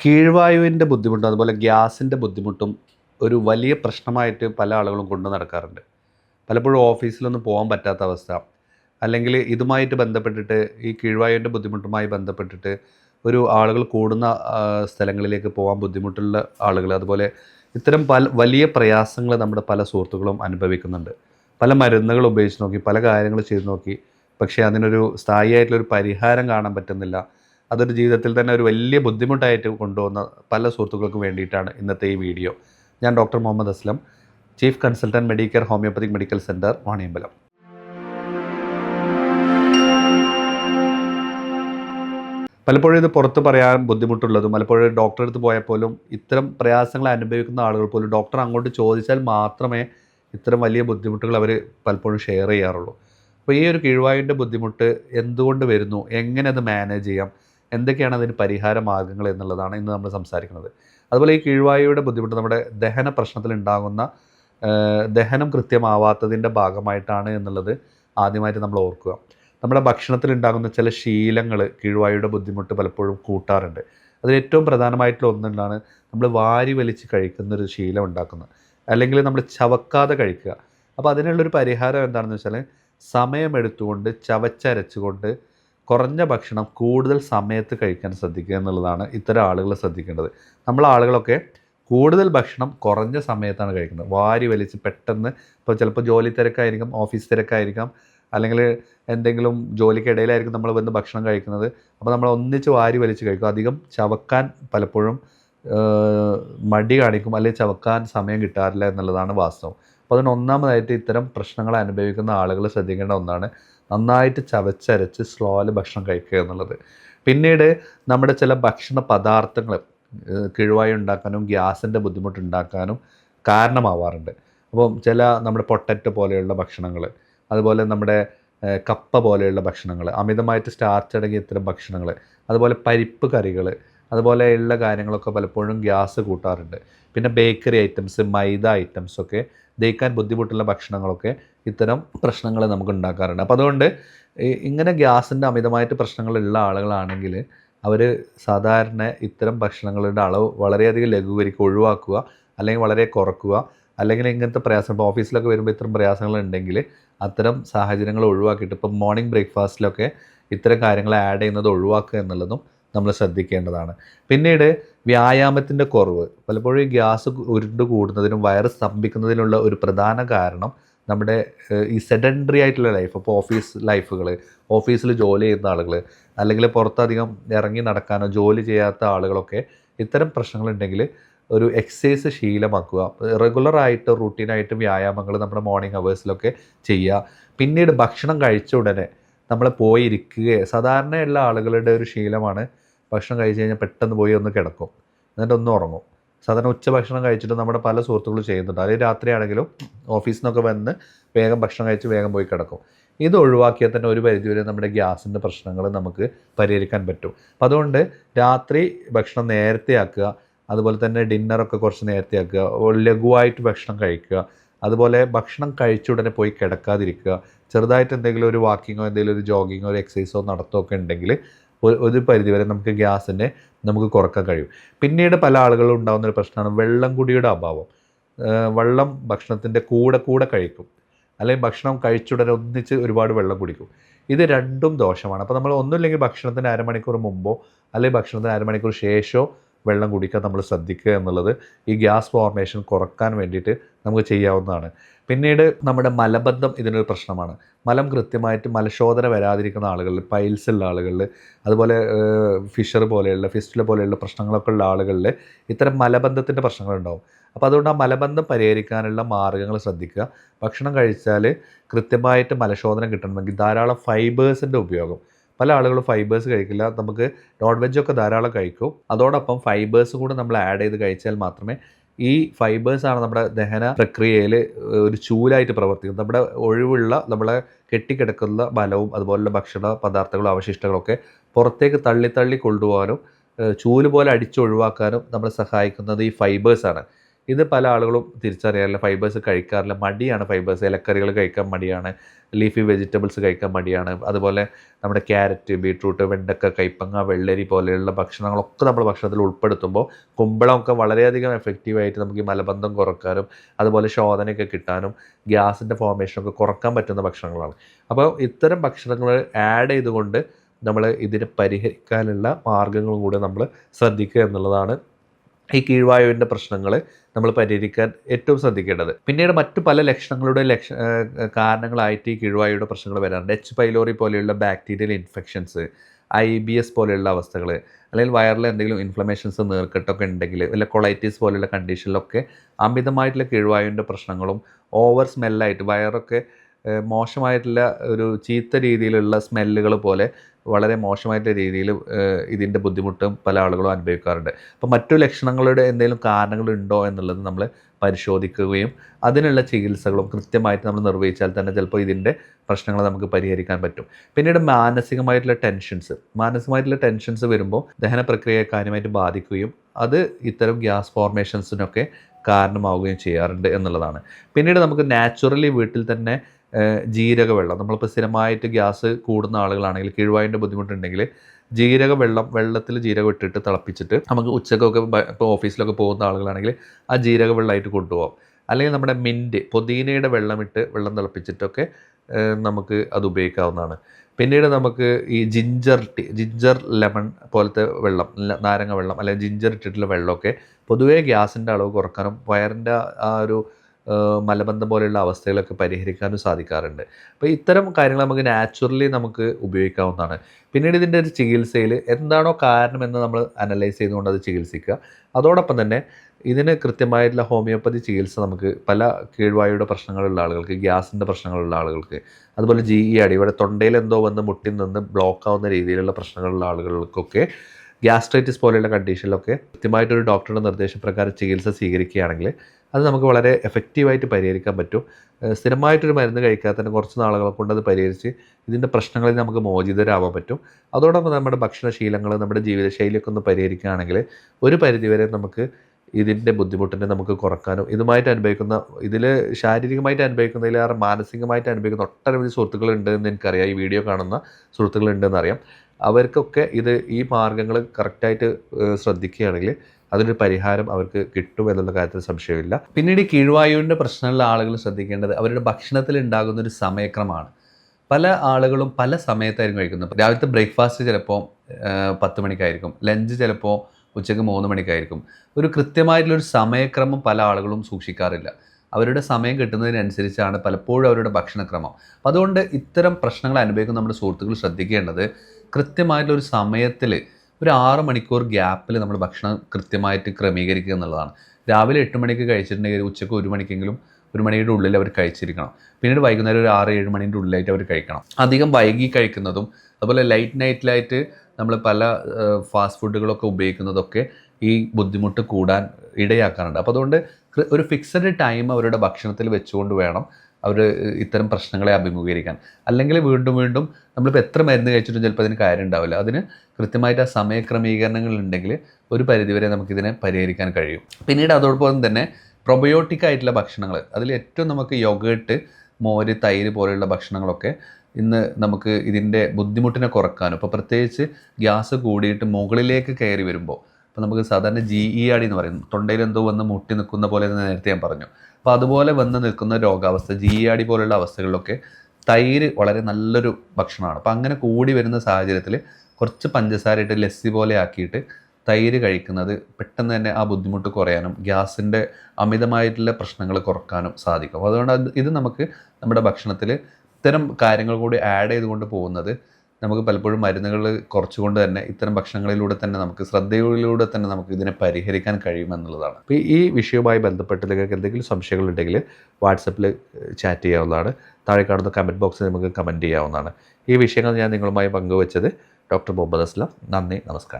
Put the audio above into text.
കീഴ്വായുവിന്റെ ബുദ്ധിമുട്ടും അതുപോലെ ഗ്യാസിന്റെ ബുദ്ധിമുട്ടും ഒരു വലിയ പ്രശ്നമായിട്ട് പല ആളുകളും കൊണ്ടു നടക്കാറുണ്ട്. പലപ്പോഴും ഓഫീസിലൊന്നും പോകാൻ പറ്റാത്ത അവസ്ഥ. അല്ലെങ്കിൽ ഇതുമായിട്ട് ബന്ധപ്പെട്ടിട്ട് ഈ കീഴ്വായുവിന്റെ ബുദ്ധിമുട്ടുമായി ബന്ധപ്പെട്ടിട്ട് ഒരു ആളുകൾ കൂടുന്ന സ്ഥലങ്ങളിലേക്ക് പോകാൻ ബുദ്ധിമുട്ടുള്ള ആളുകൾ. അതുപോലെ ഇത്തരം പല വലിയ പ്രയാസങ്ങൾ നമ്മുടെ പല സുഹൃത്തുക്കളും അനുഭവിക്കുന്നുണ്ട്. പല മരുന്നുകൾ ഉപയോഗിച്ച് നോക്കി പല കാര്യങ്ങൾ ചെയ്തു നോക്കി. പക്ഷേ അതിനൊരു സ്ഥായിയായിട്ടുള്ളൊരു പരിഹാരം കാണാൻ പറ്റുന്നില്ല. അതൊരു ജീവിതത്തിൽ തന്നെ ഒരു വലിയ ബുദ്ധിമുട്ടായിട്ട് കൊണ്ടുവന്ന പല സുഹൃത്തുക്കൾക്കും വേണ്ടിയിട്ടാണ് ഇന്നത്തെ ഈ വീഡിയോ. ഞാൻ doctor Muhammad Aslam chief consultant medical homoeopathic medical centre Vaniyambalam. പലപ്പോഴും ഇത് പുറത്ത് പറയാൻ ബുദ്ധിമുട്ടുള്ളതും പലപ്പോഴും ഡോക്ടറെ അടുത്ത് പോയാൽ പോലും ഇത്തരം പ്രയാസങ്ങൾ അനുഭവിക്കുന്ന ആളുകൾ പോലും ഡോക്ടർ അങ്ങോട്ട് ചോദിച്ചാൽ മാത്രമേ ഇത്തരം വലിയ ബുദ്ധിമുട്ടുകൾ അവർ പലപ്പോഴും ഷെയർ ചെയ്യാറുള്ളൂ. അപ്പോൾ ഈ ഒരു കീഴ്വായുവിന്റെ ബുദ്ധിമുട്ട് എന്തുകൊണ്ട് വരുന്നു? എങ്ങനെ അത് മാനേജ് ചെയ്യാം? എന്തൊക്കെയാണ് അതിന് പരിഹാര മാർഗങ്ങൾ എന്നുള്ളതാണ് ഇന്ന് നമ്മൾ സംസാരിക്കുന്നത്. അതുപോലെ ഈ കീഴ്വായുവിടെ ബുദ്ധിമുട്ട് നമ്മുടെ ദഹന പ്രശ്നത്തിൽ ഉണ്ടാകുന്ന ദഹനം കൃത്യമാവാത്തതിന്റെ ഭാഗമായിട്ടാണ് എന്നുള്ളത് ആദ്യമായിട്ട് നമ്മൾ ഓർക്കുക. നമ്മുടെ ഭക്ഷണത്തിൽ ഉണ്ടാകുന്ന ചില ശീലങ്ങൾ കീഴ്വായുടെ ബുദ്ധിമുട്ട് പലപ്പോഴും കൂട്ടാറുണ്ട്. അതിൽ ഏറ്റവും പ്രധാനമായിട്ടുള്ള ഒന്നുണ്ടാണ് നമ്മൾ വാരി വലിച്ച് കഴിക്കുന്ന ഒരു ശീലം ഉണ്ടാക്കുന്നത്. അല്ലെങ്കിൽ നമ്മൾ ചവക്കാതെ കഴിക്കുക. അപ്പോൾ അതിനുള്ളൊരു പരിഹാരം എന്താണെന്ന് വെച്ചാൽ സമയമെടുത്തുകൊണ്ട് ചവച്ചരച്ചുകൊണ്ട് കുറഞ്ഞ ഭക്ഷണം കൂടുതൽ സമയത്ത് കഴിക്കാൻ ശ്രദ്ധിക്കുക എന്നുള്ളതാണ് ഇത്തരം ആളുകൾ ശ്രദ്ധിക്കേണ്ടത്. നമ്മൾ ആളുകളൊക്കെ കൂടുതൽ ഭക്ഷണം കുറഞ്ഞ സമയത്താണ് കഴിക്കുന്നത്. വാരി വലിച്ച് പെട്ടെന്ന് ഇപ്പോൾ ചിലപ്പോൾ ജോലി തിരക്കായിരിക്കും ഓഫീസ് തിരക്കായിരിക്കാം അല്ലെങ്കിൽ എന്തെങ്കിലും ജോലിക്കിടയിലായിരിക്കും നമ്മൾ വന്ന് ഭക്ഷണം കഴിക്കുന്നത്. അപ്പോൾ നമ്മൾ ഒന്നിച്ച് വാരി വലിച്ച് കഴിക്കും. അധികം ചവക്കാൻ പലപ്പോഴും മടി കാണിക്കും അല്ലെങ്കിൽ ചവക്കാൻ സമയം കിട്ടാറില്ല എന്നുള്ളതാണ് വാസ്തവം. അപ്പോൾ അതിന് ഒന്നാമതായിട്ട് ഇത്തരം പ്രശ്നങ്ങൾ അനുഭവിക്കുന്ന ആളുകൾ ശ്രദ്ധിക്കേണ്ട ഒന്നാണ് നന്നായിട്ട് ചവച്ചരച്ച് സ്ലോയിൽ ഭക്ഷണം കഴിക്കുക എന്നുള്ളത്. പിന്നീട് നമ്മുടെ ചില ഭക്ഷണ പദാർത്ഥങ്ങൾ കിഴുവായി ഉണ്ടാക്കാനും ഗ്യാസിന്റെ ബുദ്ധിമുട്ടുണ്ടാക്കാനും കാരണമാവാറുണ്ട്. അപ്പം ചില നമ്മുടെ പൊട്ടറ്റോ പോലെയുള്ള ഭക്ഷണങ്ങൾ അതുപോലെ നമ്മുടെ കപ്പ പോലെയുള്ള ഭക്ഷണങ്ങൾ അമിതമായിട്ട് സ്റ്റാർച്ച് അടങ്ങിയ ഇത്തരം ഭക്ഷണങ്ങൾ അതുപോലെ പരിപ്പ് കറികൾ അതുപോലെയുള്ള കാര്യങ്ങളൊക്കെ പലപ്പോഴും ഗ്യാസ് കൂട്ടാറുണ്ട്. പിന്നെ ബേക്കറി ഐറ്റംസ് മൈദ ഐറ്റംസ് ഒക്കെ ദഹിക്കാൻ ബുദ്ധിമുട്ടുള്ള ഭക്ഷണങ്ങളൊക്കെ ഇത്തരം പ്രശ്നങ്ങൾ നമുക്ക് ഉണ്ടാക്കാറുണ്ട്. അപ്പോൾ അതുകൊണ്ട് ഇങ്ങനെ ഗ്യാസിന്റെ അമിതമായിട്ട് പ്രശ്നങ്ങളുള്ള ആളുകളാണെങ്കിൽ അവർ സാധാരണ ഇത്തരം ഭക്ഷണങ്ങളുടെ അളവ് വളരെയധികം ലഘൂകരിക്കുക ഒഴിവാക്കുക അല്ലെങ്കിൽ വളരെ കുറക്കുക അല്ലെങ്കിൽ ഇങ്ങനത്തെ പ്രയാസം ഇപ്പോൾ ഓഫീസിലൊക്കെ വരുമ്പോൾ ഇത്തരം പ്രയാസങ്ങൾ ഉണ്ടെങ്കിൽ അത്തരം സാഹചര്യങ്ങൾ ഒഴിവാക്കിയിട്ട് ഇപ്പം മോർണിംഗ് ബ്രേക്ക്ഫാസ്റ്റിലൊക്കെ ഇത്തരം കാര്യങ്ങൾ ആഡ് ചെയ്യുന്നത് ഒഴിവാക്കുക എന്നുള്ളതും നമ്മൾ ശ്രദ്ധിക്കേണ്ടതാണ്. പിന്നീട് വ്യായാമത്തിന്റെ കുറവ്. പലപ്പോഴും ഈ ഗ്യാസ് ഉരുണ്ട് കൂടുന്നതിനും വയറ് സ്തംഭിക്കുന്നതിനുള്ള ഒരു പ്രധാന കാരണം നമ്മുടെ ഈ സെഡൻഡറി ആയിട്ടുള്ള ലൈഫ് ഇപ്പോൾ ഓഫീസ് ലൈഫുകൾ ഓഫീസിൽ ജോലി ചെയ്യുന്ന ആളുകൾ അല്ലെങ്കിൽ പുറത്തധികം ഇറങ്ങി നടക്കാനോ ജോലി ചെയ്യാത്ത ആളുകളൊക്കെ ഇത്തരം പ്രശ്നങ്ങളുണ്ടെങ്കിൽ ഒരു എക്സസൈസ് ശീലമാക്കുക. റെഗുലറായിട്ട് റുട്ടീനായിട്ട് വ്യായാമങ്ങൾ നമ്മുടെ മോർണിംഗ് അവേഴ്സിലൊക്കെ ചെയ്യുക. പിന്നീട് ഭക്ഷണം കഴിച്ച ഉടനെ നമ്മൾ പോയി ഇരിക്കുകയോ സാധാരണയുള്ള ആളുകളുടെ ഒരു ശീലമാണ് ഭക്ഷണം കഴിച്ച് കഴിഞ്ഞാൽ പെട്ടെന്ന് പോയി ഒന്ന് കിടക്കും. എന്നിട്ട് ഒന്ന് ഉറങ്ങും. സാധാരണ ഉച്ച ഭക്ഷണം കഴിച്ചിട്ട് നമ്മുടെ പല സുഹൃത്തുക്കളും ചെയ്യുന്നുണ്ട്. അല്ലെങ്കിൽ രാത്രിയാണെങ്കിലും ഓഫീസിൽ നിന്നൊക്കെ വന്ന് വേഗം ഭക്ഷണം കഴിച്ച് വേഗം പോയി കിടക്കും. ഇത് ഒഴിവാക്കിയാൽ തന്നെ ഒരു പരിധിവരെ നമ്മുടെ ഗ്യാസിന്റെ പ്രശ്നങ്ങൾ നമുക്ക് പരിഹരിക്കാൻ പറ്റും. അപ്പം അതുകൊണ്ട് രാത്രി ഭക്ഷണം നേരത്തെ ആക്കുക. അതുപോലെ തന്നെ ഡിന്നറൊക്കെ കുറച്ച് നേരത്തെ ആക്കുക. ലഘുവായിട്ട് ഭക്ഷണം കഴിക്കുക. അതുപോലെ ഭക്ഷണം കഴിച്ച ഉടനെ പോയി കിടക്കാതിരിക്കുക. ചെറുതായിട്ട് എന്തെങ്കിലും ഒരു വാക്കിങ്ങോ എന്തെങ്കിലും ഒരു ജോഗിങ്ങോ ഒരു എക്സസൈസോ നടത്തുകയൊക്കെ ഉണ്ടെങ്കിൽ ഒരു- പരിധിവരെ നമുക്ക് ഗ്യാസിനെ നമുക്ക് കുറയ്ക്കാൻ കഴിയും. പിന്നീട് പല ആളുകളും ഉണ്ടാകുന്ന ഒരു പ്രശ്നമാണ് വെള്ളം കുടിയുടെ അഭാവം. വെള്ളം ഭക്ഷണത്തിന്റെ കൂടെ കൂടെ കഴിക്കും. അല്ലെങ്കിൽ ഭക്ഷണം കഴിച്ചുടനെ ഒന്നിച്ച് ഒരുപാട് വെള്ളം കുടിക്കും. ഇത് രണ്ടും ദോഷമാണ്. അപ്പോൾ നമ്മൾ ഒന്നുമില്ലെങ്കിൽ ഭക്ഷണത്തിന് അരമണിക്കൂർ മുമ്പോ അല്ലെങ്കിൽ ഭക്ഷണത്തിന് അരമണിക്കൂർ ശേഷമോ വെള്ളം കുടിക്കാൻ നമ്മൾ ശ്രദ്ധിക്കുക എന്നുള്ളത് ഈ ഗ്യാസ് ഫോർമേഷൻ കുറയ്ക്കാൻ വേണ്ടിയിട്ട് നമുക്ക് ചെയ്യാവുന്നതാണ്. പിന്നീട് നമ്മുടെ മലബന്ധം ഇതിനൊരു പ്രശ്നമാണ്. മലം കൃത്യമായിട്ട് മലശോധന വരാതിരിക്കുന്ന ആളുകളിൽ പൈൽസ് ഉള്ള ആളുകളിൽ അതുപോലെ ഫിഷർ പോലെയുള്ള ഫിസ്റ്റുല പോലെയുള്ള പ്രശ്നങ്ങളൊക്കെ ഉള്ള ആളുകളിൽ ഇത്തരം മലബന്ധത്തിന്റെ പ്രശ്നങ്ങളുണ്ടാവും. അപ്പോൾ അതുകൊണ്ട് ആ മലബന്ധം പരിഹരിക്കാനുള്ള മാർഗങ്ങൾ ശ്രദ്ധിക്കുക. ഭക്ഷണം കഴിച്ചാൽ കൃത്യമായിട്ട് മലശോധന കിട്ടണമെങ്കിൽ ധാരാളം ഫൈബേഴ്സിന്റെ ഉപയോഗം. പല ആളുകളും ഫൈബേഴ്സ് കഴിക്കില്ല. നമുക്ക് നോൺ വെജൊക്കെ ധാരാളം കഴിക്കും. അതോടൊപ്പം ഫൈബേഴ്സ് കൂടെ നമ്മൾ ആഡ് ചെയ്ത് കഴിച്ചാൽ മാത്രമേ ഈ ഫൈബേഴ്സ് ആണ് നമ്മുടെ ദഹന പ്രക്രിയയിൽ ഒരു ചൂലായിട്ട് പ്രവർത്തിക്കുന്നത് നമ്മുടെ ഒഴിവുള്ള നമ്മളെ കെട്ടിക്കിടക്കുന്ന ബലവും അതുപോലുള്ള ഭക്ഷണ പദാർത്ഥങ്ങളും അവശിഷ്ടങ്ങളൊക്കെ പുറത്തേക്ക് തള്ളി തള്ളി കൊണ്ടുപോകാനും ചൂൽ പോലെ അടിച്ചൊഴിവാക്കാനും നമ്മളെ സഹായിക്കുന്നത് ഈ ഫൈബേഴ്സാണ് ഇത് പല ആളുകളും തിരിച്ചറിയാറില്ല. ഫൈബേഴ്സ് കഴിക്കാറില്ല. മടിയാണ് ഫൈബേഴ്സ് ഇലക്കറികൾ കഴിക്കാൻ മടിയാണ്. ലീഫി വെജിറ്റബിൾസ് കഴിക്കാൻ മടിയാണ്. അതുപോലെ നമ്മുടെ ക്യാരറ്റ് ബീട്രൂട്ട് വെണ്ടക്ക കൈപ്പങ്ങ വെള്ളരി പോലെയുള്ള ഭക്ഷണങ്ങളൊക്കെ നമ്മൾ ഭക്ഷണത്തിൽ ഉൾപ്പെടുത്തുമ്പോൾ കുമ്പളമൊക്കെ വളരെയധികം എഫക്റ്റീവായിട്ട് നമുക്ക് ഈ മലബന്ധം കുറക്കാനും അതുപോലെ ശോധനയൊക്കെ കിട്ടാനും ഗ്യാസിന്റെ ഫോർമേഷനൊക്കെ കുറയ്ക്കാൻ പറ്റുന്ന ഭക്ഷണങ്ങളാണ്. അപ്പോൾ ഇത്തരം ഭക്ഷണങ്ങൾ ആഡ് ചെയ്തുകൊണ്ട് നമ്മൾ ഇതിനെ പരിഹരിക്കാനുള്ള മാർഗങ്ങളും കൂടെ നമ്മൾ ശ്രദ്ധിക്കുക എന്നുള്ളതാണ് ഈ കീഴ്വായുവിന്റെ പ്രശ്നങ്ങൾ നമ്മൾ പരിഹരിക്കാൻ ഏറ്റവും ശ്രദ്ധിക്കേണ്ടത്. പിന്നീട് മറ്റു പല ലക്ഷണങ്ങളുടെ ലക്ഷ കാരണങ്ങളായിട്ട് ഈ കീഴ്വായുടെ പ്രശ്നങ്ങൾ വരാറുണ്ട്. എച്ച് പൈലോറി പോലെയുള്ള bacterial infections I B S പോലെയുള്ള അവസ്ഥകൾ അല്ലെങ്കിൽ വയറിൽ എന്തെങ്കിലും ഇൻഫ്ലമേഷൻസ് നീർക്കെട്ടൊക്കെ ഉണ്ടെങ്കിൽ വല്ല കൊളൈറ്റീസ് പോലെയുള്ള കണ്ടീഷനിലൊക്കെ അമിതമായിട്ടുള്ള കീഴ്വായുവിന്റെ പ്രശ്നങ്ങളും ഓവർ സ്മെല്ലായിട്ട് വയറൊക്കെ മോശമായിട്ടുള്ള ഒരു ചീത്ത രീതിയിലുള്ള സ്മെല്ലുകൾ പോലെ വളരെ മോശമായിട്ടുള്ള രീതിയിൽ ഇതിന്റെ ബുദ്ധിമുട്ടും പല ആളുകളും അനുഭവിക്കാറുണ്ട്. അപ്പോൾ മറ്റു ലക്ഷണങ്ങളുടെ എന്തെങ്കിലും കാരണങ്ങളുണ്ടോ എന്നുള്ളത് നമ്മൾ പരിശോധിക്കുകയും അതിനുള്ള ചികിത്സകളും കൃത്യമായിട്ട് നമ്മൾ നിർവഹിച്ചാൽ തന്നെ ചിലപ്പോൾ ഇതിന്റെ പ്രശ്നങ്ങൾ നമുക്ക് പരിഹരിക്കാൻ പറ്റും. പിന്നീട് മാനസികമായിട്ടുള്ള ടെൻഷൻസ്. മാനസികമായിട്ടുള്ള ടെൻഷൻസ് വരുമ്പോൾ ദഹന പ്രക്രിയയെ കാര്യമായിട്ട് ബാധിക്കുകയും അത് ഇത്തരം ഗ്യാസ് ഫോർമേഷൻസിനൊക്കെ കാരണമാവുകയും ചെയ്യാറുണ്ട് എന്നുള്ളതാണ്. പിന്നീട് നമുക്ക് നാച്ചുറലി വീട്ടിൽ തന്നെ ജീരക വെള്ളം നമ്മളിപ്പോൾ സ്ഥിരമായിട്ട് ഗ്യാസ് കൂടുന്ന ആളുകളാണെങ്കിൽ കിഴിവായിന്റെ ബുദ്ധിമുട്ടുണ്ടെങ്കിൽ ജീരക വെള്ളം വെള്ളത്തിൽ ജീരകം ഇട്ടിട്ട് തിളപ്പിച്ചിട്ട് നമുക്ക് ഉച്ചക്കൊക്കെ ഇപ്പോൾ ഓഫീസിലൊക്കെ പോകുന്ന ആളുകളാണെങ്കിൽ ആ ജീരക വെള്ളമായിട്ട് കൊണ്ടുപോകാം അല്ലെങ്കിൽ നമ്മുടെ മിന്റ് പുതിനയുടെ വെള്ളമിട്ട് വെള്ളം തിളപ്പിച്ചിട്ടൊക്കെ നമുക്ക് അത് ഉപയോഗിക്കാവുന്നതാണ്. പിന്നീട് നമുക്ക് ഈ ജിഞ്ചർ ടീ ജിഞ്ചർ ലെമൺ പോലത്തെ വെള്ളം നാരങ്ങ വെള്ളം അല്ലെങ്കിൽ ജിഞ്ചർ ഇട്ടിട്ടുള്ള വെള്ളമൊക്കെ പൊതുവേ ഗ്യാസിന്റെ അളവ് കുറക്കാനും വയറിന്റെ ആ ഒരു മലബന്ധം പോലെയുള്ള അവസ്ഥകളൊക്കെ പരിഹരിക്കാനും സാധിക്കാറുണ്ട്. അപ്പോൾ ഇത്തരം കാര്യങ്ങൾ നമുക്ക് നാച്ചുറലി നമുക്ക് ഉപയോഗിക്കാവുന്നതാണ്. പിന്നീട് ഇതിന്റെ ഒരു ചികിത്സയിൽ എന്താണോ കാരണം എന്ന് നമ്മൾ അനലൈസ് ചെയ്തുകൊണ്ട് അത് ചികിത്സിക്കുക. അതോടൊപ്പം തന്നെ ഇതിന് കൃത്യമായിട്ടുള്ള ഹോമിയോപ്പതി ചികിത്സ നമുക്ക് പല കീഴ്വായുടെ പ്രശ്നങ്ങളുള്ള ആളുകൾക്ക് ഗ്യാസിന്റെ പ്രശ്നങ്ങളുള്ള ആളുകൾക്ക് അതുപോലെ ജി ഇ അടി ഇവിടെ തൊണ്ടയിൽ എന്തോ വന്ന് മുട്ടി നിന്ന് ബ്ലോക്ക് ആവുന്ന രീതിയിലുള്ള പ്രശ്നങ്ങളുള്ള ആളുകൾക്കൊക്കെ ഗ്യാസ്ട്രൈറ്റിസ് പോലെയുള്ള കണ്ടീഷനിലൊക്കെ കൃത്യമായിട്ടൊരു ഡോക്ടറുടെ നിർദ്ദേശപ്രകാരം ചികിത്സ സ്വീകരിക്കുകയാണെങ്കിൽ അത് നമുക്ക് വളരെ എഫക്റ്റീവായിട്ട് പരിഹരിക്കാൻ പറ്റും. സ്ഥിരമായിട്ടൊരു മരുന്ന് കഴിക്കാതെ തന്നെ കുറച്ച് നാളുകളെ കൊണ്ട് അത് പരിഹരിച്ച് ഇതിന്റെ പ്രശ്നങ്ങളിൽ നമുക്ക് മോചിതരാവാൻ പറ്റും. അതോടൊപ്പം നമ്മുടെ ഭക്ഷണശീലങ്ങൾ നമ്മുടെ ജീവിതശൈലിയൊക്കെ ഒന്ന് പരിഹരിക്കുകയാണെങ്കിൽ ഒരു പരിധിവരെ നമുക്ക് ഇതിന്റെ ബുദ്ധിമുട്ടിനെ നമുക്ക് കുറക്കാനും ഇതുമായിട്ട് അനുഭവിക്കുന്ന ഇതിൽ ശാരീരികമായിട്ട് അനുഭവിക്കുന്നതിലേറെ മാനസികമായിട്ട് അനുഭവിക്കുന്ന ഒട്ടനവധി സുഹൃത്തുക്കളുണ്ട് എന്ന് എനിക്കറിയാം. ഈ വീഡിയോ കാണുന്ന സുഹൃത്തുക്കളുണ്ടെന്ന് അറിയാം അവർക്കൊക്കെ ഇത് ഈ മാർഗങ്ങൾ കറക്റ്റായിട്ട് ശ്രദ്ധിക്കുകയാണെങ്കിൽ അതിനൊരു പരിഹാരം അവർക്ക് കിട്ടും എന്നുള്ള കാര്യത്തിൽ സംശയമില്ല. പിന്നീട് കീഴ്വായുവിന്റെ പ്രശ്നമുള്ള ആളുകൾ ശ്രദ്ധിക്കേണ്ടത് അവരുടെ ഭക്ഷണത്തിൽ ഉണ്ടാകുന്ന ഒരു സമയക്രമമാണ്. പല ആളുകളും പല സമയത്തായിരിക്കും കഴിക്കുന്നത്. രാവിലത്തെ ബ്രേക്ക്ഫാസ്റ്റ് ചിലപ്പോൾ പത്ത് മണിക്കായിരിക്കും. ലഞ്ച് ചിലപ്പോൾ ഉച്ചയ്ക്ക് മൂന്ന് മണിക്കായിരിക്കും. ഒരു കൃത്യമായിട്ടുള്ളൊരു സമയക്രമം പല ആളുകളും സൂക്ഷിക്കാറില്ല. അവരുടെ സമയം കിട്ടുന്നതിനനുസരിച്ചാണ് പലപ്പോഴും അവരുടെ ഭക്ഷണക്രമം. അപ്പോൾ അതുകൊണ്ട് ഇത്തരം പ്രശ്നങ്ങൾ അനുഭവിക്കുന്ന നമ്മുടെ സുഹൃത്തുക്കൾ ശ്രദ്ധിക്കേണ്ടത് കൃത്യമായിട്ടുള്ള ഒരു സമയത്തിൽ ഒരു ആറ് മണിക്കൂർ ഗ്യാപ്പിൽ നമ്മൾ ഭക്ഷണം കൃത്യമായിട്ട് ക്രമീകരിക്കുക എന്നുള്ളതാണ്. രാവിലെ എട്ട് മണിക്ക് കഴിച്ചിട്ടുണ്ടെങ്കിൽ ഉച്ചയ്ക്ക് ഒരു മണിക്കെങ്കിലും ഒരു മണിയുടെ ഉള്ളിൽ അവർ കഴിച്ചിരിക്കണം. പിന്നീട് വൈകുന്നേരം ഒരു ആറ് ഏഴ് മണിന്റെ ഉള്ളിലായിട്ട് അവർ കഴിക്കണം. അധികം വൈകി കഴിക്കുന്നതും അതുപോലെ ലൈറ്റ് നൈറ്റിലായിട്ട് നമ്മൾ പല ഫാസ്റ്റ് ഫുഡുകളൊക്കെ ഉപയോഗിക്കുന്നതൊക്കെ ഈ ബുദ്ധിമുട്ട് കൂടാൻ ഇടയാക്കാറുണ്ട് അപ്പോൾ അതുകൊണ്ട് ഒരു ഫിക്സഡ് ടൈം അവരുടെ ഭക്ഷണത്തിൽ വെച്ചുകൊണ്ട് വേണം അവർ ഇത്തരം പ്രശ്നങ്ങളെ അഭിമുഖീകരിക്കാൻ. അല്ലെങ്കിൽ വീണ്ടും വീണ്ടും നമ്മളിപ്പോൾ എത്ര മരുന്ന് കഴിച്ചിട്ടും ചിലപ്പോൾ അതിന് കാര്യം ഉണ്ടാവില്ല അതിന് കൃത്യമായിട്ട് ആ സമയക്രമീകരണങ്ങൾ ഉണ്ടെങ്കിൽ ഒരു പരിധിവരെ നമുക്കിതിനെ പരിഹരിക്കാൻ കഴിയും. പിന്നീട് അതോടൊപ്പം തന്നെ പ്രൊബയോട്ടിക് ആയിട്ടുള്ള ഭക്ഷണങ്ങൾ അതിൽ ഏറ്റവും നമുക്ക് യോഗേട്ട് മോര് തൈര് പോലെയുള്ള ഭക്ഷണങ്ങളൊക്കെ ഇന്ന് നമുക്ക് ഇതിന്റെ ബുദ്ധിമുട്ടിനെ കുറക്കാനും. ഇപ്പോൾ പ്രത്യേകിച്ച് ഗ്യാസ് കൂടിയിട്ട് മുകളിലേക്ക് കയറി വരുമ്പോൾ അപ്പോൾ നമുക്ക് സാധാരണ ജി ഇ ആടി എന്ന് പറയും തൊണ്ടയിൽ എന്തോ വന്ന് മുട്ടി നിൽക്കുന്ന പോലെ എന്ന് നേരത്തെ ഞാൻ പറഞ്ഞു. അപ്പോൾ അതുപോലെ വന്ന് നിൽക്കുന്ന രോഗാവസ്ഥ ജി ഇ ആടി പോലുള്ള അവസ്ഥകളിലൊക്കെ തൈര് വളരെ നല്ലൊരു ഭക്ഷണമാണ്. അപ്പോൾ അങ്ങനെ കൂടി വരുന്ന സാഹചര്യത്തിൽ കുറച്ച് പഞ്ചസാര ഇട്ട് ലസ്സി പോലെ ആക്കിയിട്ട് തൈര് കഴിക്കുന്നത് പെട്ടെന്ന് തന്നെ ആ ബുദ്ധിമുട്ട് കുറയാനും ഗ്യാസിന്റെ അമിതമായിട്ടുള്ള പ്രശ്നങ്ങൾ കുറക്കാനും സാധിക്കും. അതുകൊണ്ട് ഇത് നമുക്ക് നമ്മുടെ ഭക്ഷണത്തിൽ ഇത്തരം കാര്യങ്ങൾ കൂടി ആഡ് ചെയ്തുകൊണ്ട് പോകുന്നത് നമുക്ക് പലപ്പോഴും മരുന്നുകൾ കുറച്ചുകൊണ്ട് തന്നെ ഇത്തരം ഭക്ഷണങ്ങളിലൂടെ തന്നെ നമുക്ക് ശ്രദ്ധയിലൂടെ തന്നെ നമുക്ക് ഇതിനെ പരിഹരിക്കാൻ കഴിയുമെന്നുള്ളതാണ്. അപ്പോൾ ഈ വിഷയവുമായി ബന്ധപ്പെട്ട് നിങ്ങൾക്ക് എന്തെങ്കിലും സംശയങ്ങളുണ്ടെങ്കിൽ വാട്സപ്പിൽ ചാറ്റ് ചെയ്യാവുന്നതാണ്. താഴെ കാണുന്ന കമന്റ് ബോക്സിൽ നമുക്ക് കമന്റ് ചെയ്യാവുന്നതാണ്. ഈ വിഷയങ്ങൾ ഞാൻ നിങ്ങളുമായി പങ്കുവച്ചത് ഡോക്ടർ മുഹമ്മദ് അസ്ലാം. നന്ദി നമസ്കാരം.